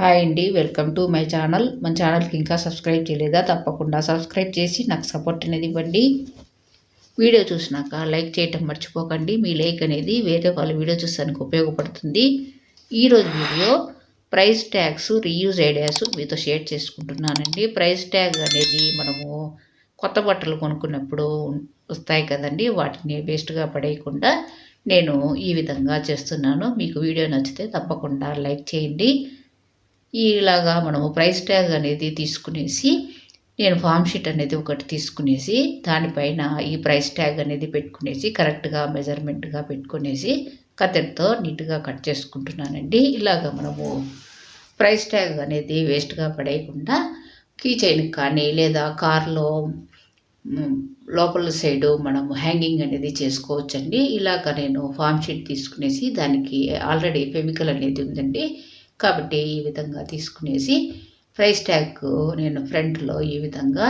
Hi అండి welcome to my channel. మన ఛానల్కి ఇంకా సబ్స్క్రైబ్ చేయలేదా? తప్పకుండా సబ్స్క్రైబ్ చేసి నాకు సపోర్ట్ అనేది ఇవ్వండి. వీడియో చూసినాక లైక్ చేయటం మర్చిపోకండి. మీ లైక్ అనేది వేరే వాళ్ళ వీడియో చూసానికి ఉపయోగపడుతుంది. ఈరోజు video price tags reuse ideas మీతో షేర్ చేసుకుంటున్నానండి. ప్రైస్ ట్యాగ్ అనేది మనము కొత్త బట్టలు కొనుక్కున్నప్పుడు వస్తాయి కదండి. వాటిని వేస్ట్గా పడేయకుండా నేను ఈ విధంగా చేస్తున్నాను. మీకు వీడియో నచ్చితే తప్పకుండా లైక్ చేయండి. ఇలాగా మనము ప్రైస్ ట్యాగ్ అనేది తీసుకునేసి నేను ఫామ్ షీట్ అనేది ఒకటి తీసుకునేసి దానిపైన ఈ ప్రైస్ ట్యాగ్ అనేది పెట్టుకునేసి కరెక్ట్గా మెజర్మెంట్గా పెట్టుకునేసి కత్తెరతో నీట్గా కట్ చేసుకుంటున్నానండి. ఇలాగ మనము ప్రైస్ ట్యాగ్ అనేది వేస్ట్గా పడేయకుండా కీ చైన్కి కానీ లేదా కార్లో లోపల సైడు మనం హ్యాంగింగ్ అనేది చేసుకోవచ్చండి. ఇలాగ నేను ఫామ్ షీట్ తీసుకునేసి దానికి ఆల్రెడీ ఫెవికల్ అనేది ఉందండి. కాబట్టి ఈ విధంగా తీసుకునేసి ప్రైస్ ట్యాగ్ నేను ఫ్రంట్లో ఈ విధంగా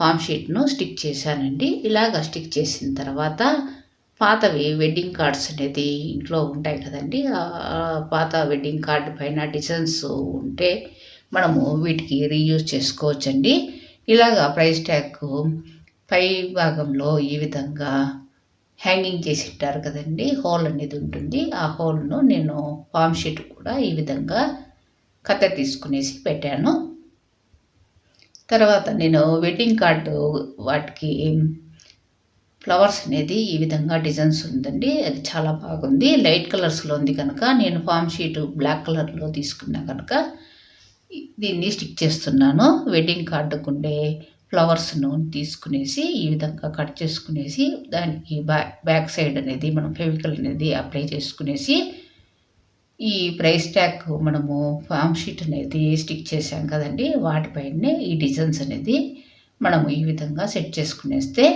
ఫామ్ షీట్ను స్టిక్ చేశానండి. ఇలాగ స్టిక్ చేసిన తర్వాత పాతవి వెడ్డింగ్ కార్డ్స్ అనేది ఇంట్లో ఉంటాయి కదండి. పాత వెడ్డింగ్ కార్డు పైన డిజైన్స్ ఉంటే మనము వీటికి రీయూజ్ చేసుకోవచ్చండి. ఇలాగా ప్రైస్ ట్యాగ్ పై భాగంలో ఈ విధంగా హ్యాంగింగ్ చేసి ఉంటారు కదండి హోల్ అనేది ఉంటుంది. ఆ హోల్ను నేను ఫామ్ షీట్ కూడా ఈ విధంగా కథ తీసుకునేసి పెట్టాను. తర్వాత నేను వెడ్డింగ్ కార్డు వాటికి ఫ్లవర్స్ అనేది ఈ విధంగా డిజైన్స్ ఉందండి. అది చాలా బాగుంది. లైట్ కలర్స్లో ఉంది కనుక నేను ఫామ్ షీట్ బ్లాక్ కలర్లో తీసుకున్నా కనుక దీన్ని స్టిక్ చేస్తున్నాను. వెడ్డింగ్ కార్డుకు ఉండే ఫ్లవర్స్ను తీసుకునేసి ఈ విధంగా కట్ చేసుకునేసి దానికి బ్యాక్ బ్యాక్ సైడ్ అనేది మనం ఫెవికల్ అనేది అప్లై చేసుకునేసి ఈ ప్రైస్ ట్యాగ్ మనము ఫామ్ షీట్ అనేది స్టిక్ చేసాం కదండి. వాటిపైనే ఈ డిజైన్స్ అనేది మనము ఈ విధంగా సెట్ చేసుకునేస్తే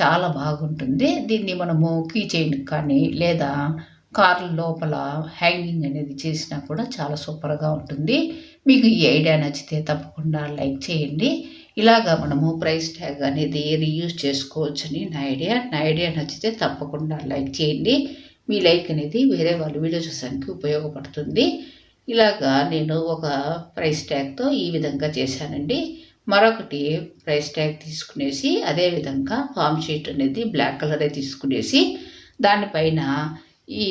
చాలా బాగుంటుంది. దీన్ని మనము కీ చైన్ కానీ లేదా కార్ల లోపల హ్యాంగింగ్ అనేది చేసినా కూడా చాలా సూపర్గా ఉంటుంది. మీకు ఈ ఐడియా నచ్చితే తప్పకుండా లైక్ చేయండి. ఇలాగా మనము ప్రైస్ ట్యాగ్ అనేది రీయూజ్ చేసుకోవచ్చని నా ఐడియా. నా ఐడియా నచ్చితే తప్పకుండా లైక్ చేయండి. మీ లైక్ అనేది వేరే వాళ్ళు వీడియో చూసానికి ఉపయోగపడుతుంది. ఇలాగా నేను ఒక ప్రైస్ ట్యాగ్తో ఈ విధంగా చేశానండి. మరొకటి ప్రైస్ ట్యాగ్ తీసుకునేసి అదే విధంగా ఫామ్ షీట్ అనేది బ్లాక్ కలరే తీసుకునేసి దానిపైన ఈ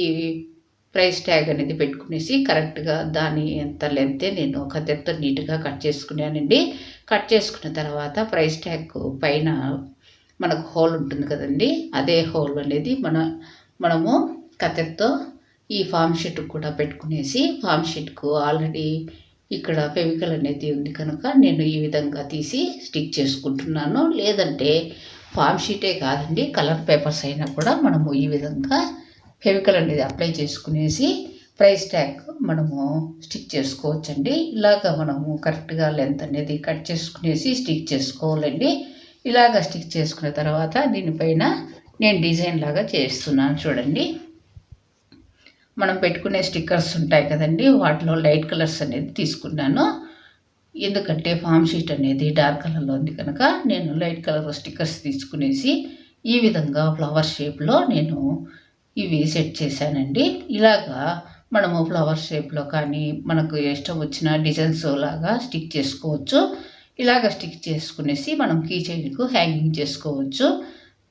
ప్రైస్ ట్యాగ్ అనేది పెట్టుకునేసి కరెక్ట్గా దాని ఎంత లెంతే నేను కత్తెరతో నీట్గా కట్ చేసుకున్నానండి. కట్ చేసుకున్న తర్వాత ప్రైస్ ట్యాగ్ పైన మనకు హోల్ ఉంటుంది కదండి. అదే హోల్ అనేది మన మనము కత్తెరతో ఈ ఫామ్ షీట్ కూడా పెట్టుకునేసి ఫామ్ షీట్కు ఆల్రెడీ ఇక్కడ ఫెవికల్ అనేది ఉంది కనుక నేను ఈ విధంగా తీసి స్టిక్ చేసుకుంటున్నాను. లేదంటే ఫామ్ షీటే కాదండి కలర్ పేపర్స్ అయినా కూడా మనము ఈ విధంగా ఫెవికల్ అనేది అప్లై చేసుకునేసి ప్రైస్ ట్యాగ్ మనము స్టిక్ చేసుకోవచ్చండి. ఇలాగ మనము కరెక్ట్గా లెంత్ అనేది కట్ చేసుకునేసి స్టిక్ చేసుకోవాలండి. ఇలాగ స్టిక్ చేసుకున్న తర్వాత దీనిపైన నేను డిజైన్ లాగా చేస్తున్నాను చూడండి. మనం పెట్టుకునే స్టిక్కర్స్ ఉంటాయి కదండి వాటిలో లైట్ కలర్స్ అనేది తీసుకున్నాను. ఎందుకంటే ఫామ్ షీట్ అనేది డార్క్ కలర్లో ఉంది కనుక నేను లైట్ కలర్ స్టిక్కర్స్ తీసుకునేసి ఈ విధంగా ఫ్లవర్ షేప్లో నేను ఇవి సెట్ చేశానండి. ఇలాగా మనము ఫ్లవర్ షేప్లో కానీ మనకు ఇష్టం వచ్చిన డిజైన్స్ లాగా స్టిక్ చేసుకోవచ్చు. ఇలాగ స్టిక్ చేసుకునేసి మనం కీ చైన్కు హ్యాంగింగ్ చేసుకోవచ్చు.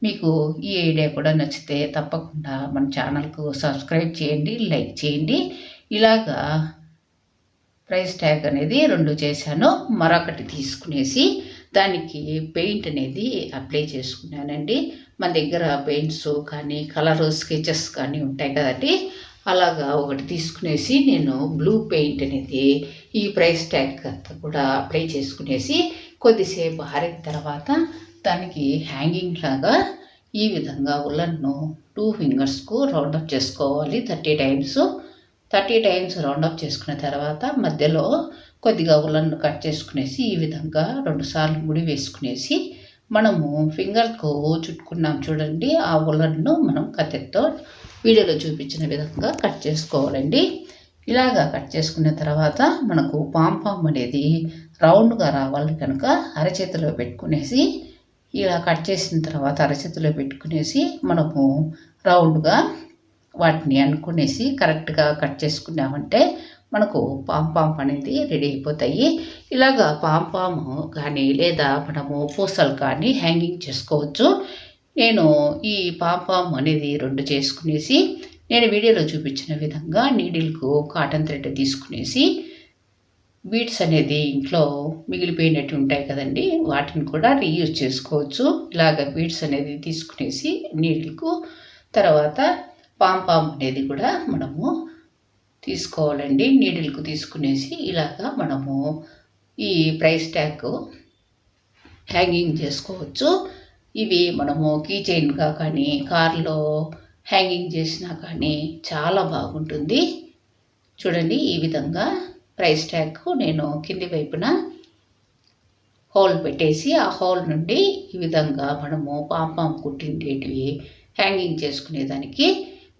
మీకు ఈ ఐడియా కూడా నచ్చితే తప్పకుండా మన ఛానల్కు సబ్స్క్రైబ్ చేయండి లైక్ చేయండి. ఇలాగా ప్రైస్ ట్యాగ్ అనేది రెండు చేశాను. మరొకటి తీసుకునేసి దానికి పెయింట్ అనేది అప్లై చేసుకున్నానండి. మన దగ్గర పెయింట్స్ కానీ కలర్ స్కెచెస్ కానీ ఉంటాయి కదండి. అలాగా ఒకటి తీసుకునేసి నేను బ్లూ పెయింట్ అనేది ఈ ప్రైస్ ట్యాగ్ అంతా కూడా అప్లై చేసుకునేసి కొద్దిసేపు ఆరిన తర్వాత దానికి హ్యాంగింగ్ లాగా ఈ విధంగా ఉల్లన్ను టూ ఫింగర్స్కు రౌండప్ చేసుకోవాలి. Thirty times. Thirty times round up చేసుకున్న తర్వాత మధ్యలో కొద్దిగా ఉల్లన్ను కట్ చేసుకునేసి ఈ విధంగా రెండుసార్లు ముడి వేసుకునేసి మనము ఫింగర్కు చుట్టుకున్నాం చూడండి. ఆ ఉల్లన్ను మనం కత్తెరతో వీడియోలో చూపించిన విధంగా కట్ చేసుకోవాలండి. ఇలాగా కట్ చేసుకున్న తర్వాత మనకు పాంపాం అనేది రౌండ్గా రావాలి కనుక అరచేతిలో పెట్టుకునేసి ఇలా కట్ చేసిన తర్వాత అరచేతిలో పెట్టుకునేసి మనము రౌండ్గా వాటిని అనుకునేసి కరెక్ట్గా కట్ చేసుకున్నామంటే మనకు పాంపాం అనేది రెడీ అయిపోతాయి. ఇలాగా పాంపాము కానీ లేదా మనము పూసలు కానీ హ్యాంగింగ్ చేసుకోవచ్చు. నేను ఈ పాంపాం అనేది రెండు చేసుకునేసి నేను వీడియోలో చూపించిన విధంగా నీడిల్కు కాటన్ థ్రెడ్ తీసుకునేసి బీడ్స్ అనేది ఇంట్లో మిగిలిపోయినట్టు ఉంటాయి కదండి వాటిని కూడా రీయూజ్ చేసుకోవచ్చు. ఇలాగ బీడ్స్ అనేది తీసుకునేసి నీడిల్కు తర్వాత పాంపాం అనేది కూడా మనము తీసుకోవాలండి. నీడిల్కు తీసుకునేసి ఇలాగా మనము ఈ ప్రైస్ ట్యాగ్ హ్యాంగింగ్ చేసుకోవచ్చు. ఇవి మనము కీ చైన్గా కానీ కార్లో హ్యాంగింగ్ చేసినా కానీ చాలా బాగుంటుంది. చూడండి ఈ విధంగా ప్రైస్ ట్యాగ్ నేను కింది వైపున హోల్ పెట్టేసి ఆ హోల్ నుండి ఈ విధంగా మనము పాంపాం కుట్టిండేటివి హ్యాంగింగ్ చేసుకునేదానికి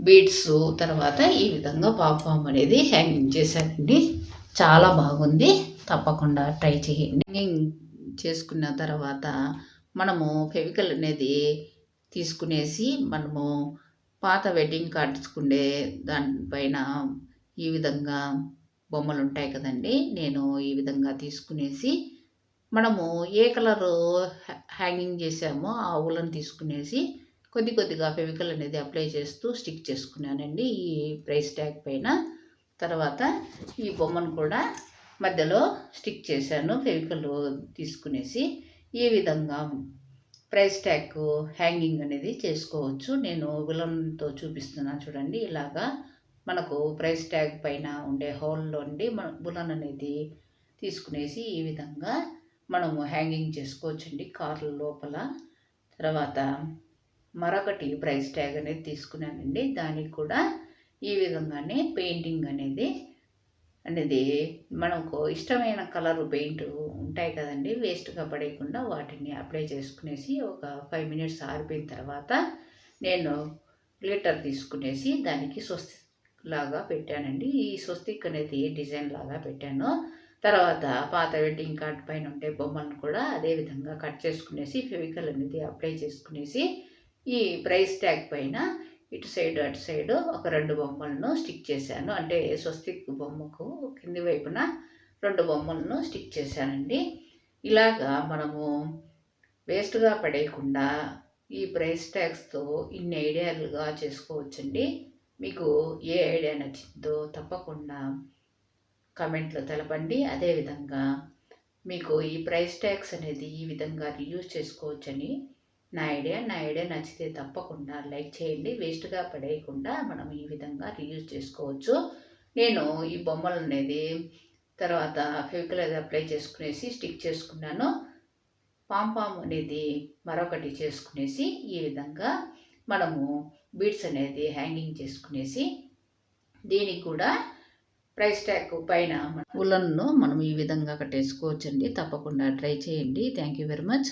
బీడ్స్ తర్వాత ఈ విధంగా పాంపాం అనేది హ్యాంగింగ్ చేశానండి చాలా బాగుంది. తప్పకుండా ట్రై చేయండి. హ్యాంగింగ్ చేసుకున్న తర్వాత మనము ఫెవికల్ అనేది తీసుకునేసి మనము పాత వెడ్డింగ్ కార్డ్స్ దానిపైన ఈ విధంగా బొమ్మలు ఉంటాయి కదండి. నేను ఈ విధంగా తీసుకునేసి మనము ఏ కలరు హ్యాంగింగ్ చేసామో ఆ ఊలను తీసుకునేసి కొద్ది కొద్దిగా ఫెవికల్ అనేది అప్లై చేస్తూ స్టిక్ చేసుకున్నానండి ఈ ప్రైస్ ట్యాగ్ పైన. తర్వాత ఈ బొమ్మను కూడా మధ్యలో స్టిక్ చేశాను ఫెవికల్ తీసుకునేసి. ఈ విధంగా ప్రైస్ ట్యాగ్ హ్యాంగింగ్ అనేది చేసుకోవచ్చు. నేను విలన్తో చూపిస్తున్నాను చూడండి ఇలాగా మనకు ప్రైస్ ట్యాగ్ పైన ఉండే హోల్లో ఉండి మన బులన్ అనేది తీసుకునేసి ఈ విధంగా మనము హ్యాంగింగ్ చేసుకోవచ్చండి కార్ల లోపల. తర్వాత మరొకటి ప్రైస్ ట్యాగ్ అనేది తీసుకున్నానండి. దానికి కూడా ఈ విధంగానే పెయింటింగ్ అనేది అనేది మనకు ఇష్టమైన కలర్ పెయింట్ ఉంటాయి కదండి. వేస్ట్గా పడేయకుండా వాటిని అప్లై చేసుకునేసి ఒక ఫైవ్ మినిట్స్ ఆరిపోయిన తర్వాత నేను గ్లిటర్ తీసుకునేసి దానికి స్వస్తి లాగా పెట్టానండి. ఈ స్వస్తిక్ అనేది డిజైన్ లాగా పెట్టాను తర్వాత పాత వెడ్డింగ్ కార్డ్ పైన ఉండే బొమ్మలను కూడా అదే విధంగా కట్ చేసుకునేసి ఫెవికల్ అనేది అప్లై చేసుకునేసి ఈ ప్రైస్ ట్యాగ్ పైన ఇటు సైడ్ అటు సైడ్ ఒక రెండు బొమ్మలను స్టిక్ చేశాను. అంటే స్వస్తిక్ బొమ్మకు కింది వైపున రెండు బొమ్మలను స్టిక్ చేశానండి. ఇలాగా మనము వేస్ట్గా పడేయకుండా ఈ ప్రైస్ ట్యాగ్స్తో ఇన్ని ఐడియాలుగా చేసుకోవచ్చండి. మీకు ఏ ఐడియా నచ్చిందో తప్పకుండా కమెంట్లో తెలపండి. అదేవిధంగా మీకు ఈ ప్రైస్ ట్యాగ్స్ అనేది ఈ విధంగా రియూజ్ చేసుకోవచ్చని నా ఐడియా నా ఐడియా నచ్చితే తప్పకుండా లైక్ చేయండి. వేస్ట్గా పడేయకుండా మనం ఈ విధంగా రియూజ్ చేసుకోవచ్చు. నేను ఈ బొమ్మలు అనేది తర్వాత ఫెవికల్ అది అప్లై చేసుకునేసి స్టిక్ చేసుకున్నాను. పాంపామ్ అనేది మరొకటి చేసుకునేసి ఈ విధంగా మనము బీడ్స్ అనేది హ్యాంగింగ్ చేసుకునేసి దీనికి కూడా ప్రైస్ ట్యాగ్ పైన ఉలన్ను మనం ఈ విధంగా కట్టేసుకోవచ్చండి. తప్పకుండా ట్రై చేయండి. Thank you very much.